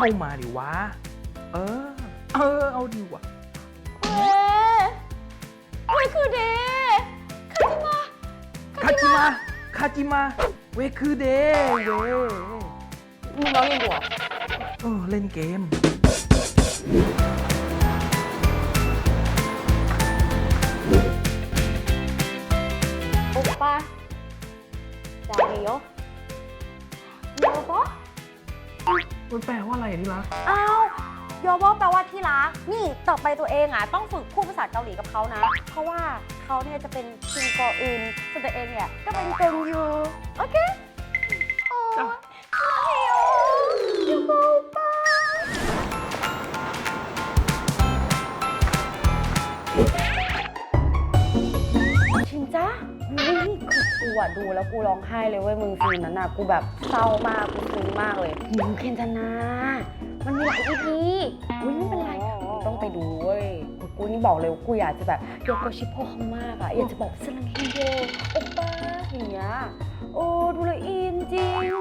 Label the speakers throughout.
Speaker 1: เข้ามาดิวะ เออ เออ เอาดีวะ
Speaker 2: เว้ยเว้ยคือเดคาจิมะ
Speaker 1: คาจิมะคาจิมะเวคือเดเว
Speaker 2: มึงร้องเรียนกูเหรอ
Speaker 1: เออเล่นเกม
Speaker 2: โอปป้าจาเรียว
Speaker 1: มันแปลว่าอะไรอะที่รัก
Speaker 2: อ้าวโยโบแปลว่าที่รัก นี่ต่อไปตัวเองอะต้องฝึกพูดภาษาเกาหลีกับเขานะ เพราะว่าเขาเนี่ยจะเป็นคิงกออึนส่วนตัวเองเนี่ยก็เป็นเกงยู โอเค
Speaker 1: จ้า
Speaker 2: นี่คือกูอะดูแล้วกูร้องไห้เลยเว้ยมึงซีนนั้นอะกูแบบเศร้ามากกูซึ้งมากเลยมึงเคนธนา มันมีหลายอีพีอุ้ยไม่เป็นไรมึงต้องไปดูเว้ยกูนี่บอกเลยว่ากูอยากจะแบบโยโกชิโพเขามากอะอยากจะบอกสลังเฮโยโอป้าอย่างเงี้ยโอ้ดูแลวอินจริงนี่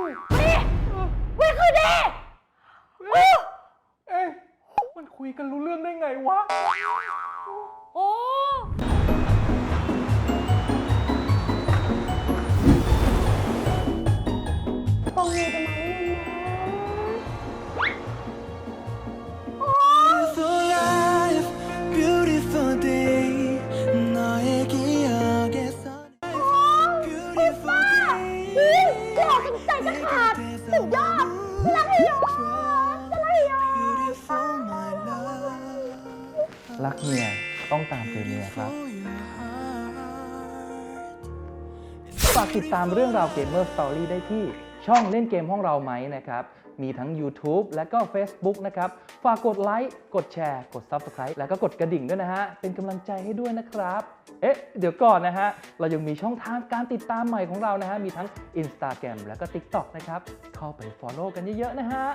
Speaker 2: เว้ยคือเด็ก
Speaker 1: เอ๊ะมันคุยกันรู้เรื่องได้ไงวะ
Speaker 2: โอ้ รัก
Speaker 1: เมียต้องตามใจเมียครับฝากติดตามเรื่องราวเกมเมอร์สตอรี่ได้ที่ช่องเล่นเกมห้องเราไหมนะครับ มีทั้ง YouTube และก็ Facebook นะครับ ฝากกดไลค์ กดแชร์ กด Subscribe แล้วก็กดกระดิ่งด้วยนะฮะ เป็นกำลังใจให้ด้วยนะครับ เอ๊ะ เดี๋ยวก่อนนะฮะ เรายังมีช่องทางการติดตามใหม่ของเรานะฮะ มีทั้ง Instagram แล้วก็ TikTok นะครับ เข้าไป Follow กันเยอะๆนะฮะ